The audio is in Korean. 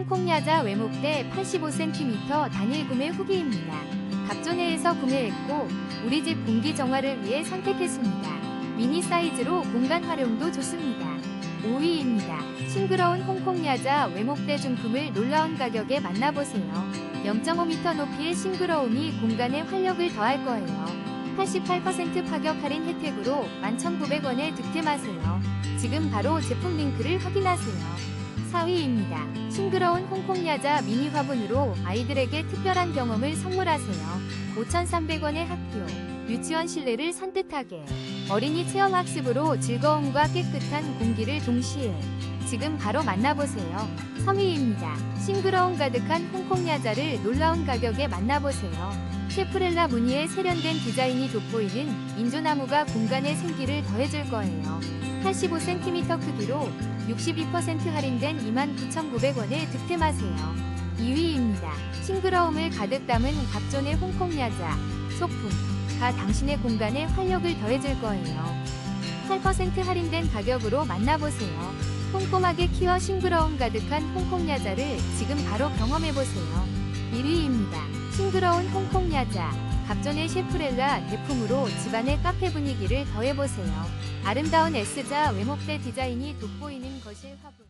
홍콩 야자 외목대 85cm 단일 구매 후기입니다. 갑존해에서 구매했고 우리 집 공기 정화를 위해 선택했습니다. 미니 사이즈로 공간 활용도 좋습니다. 5위입니다. 싱그러운 홍콩 야자 외목대 중품을 놀라운 가격에 만나보세요. 0.5m 높이의 싱그러움이 공간에 활력을 더할 거예요. 88% 파격 할인 혜택으로 11,900원에 득템하세요. 지금 바로 제품 링크를 확인하세요. 4위입니다. 싱그러운 홍콩 야자 미니 화분으로 아이들에게 특별한 경험을 선물하세요. 5,300원의 학교, 유치원 실내를 산뜻하게 어린이 체험 학습으로 즐거움과 깨끗한 공기를 동시에 지금 바로 만나보세요. 3위입니다. 싱그러움 가득한 홍콩 야자를 놀라운 가격에 만나보세요. 셰프렐라 무늬의 세련된 디자인이 돋보이는 인조나무가 공간에 생기를 더해줄 거예요. 85cm 크기로 62% 할인된 29,900원에 득템하세요. 2위입니다. 싱그러움을 가득 담은 갑존의 홍콩 야자, 소품 가 당신의 공간에 활력을 더해줄 거예요. 8% 할인된 가격으로 만나보세요. 꼼꼼하게 키워 싱그러움 가득한 홍콩 야자를 지금 바로 경험해보세요. 1위입니다. 싱그러운 홍콩 야자. 갑존의 셰프렐라 제품으로 집안의 카페 분위기를 더해보세요. 아름다운 S자 외목대 디자인이 돋보이는 거실 화분.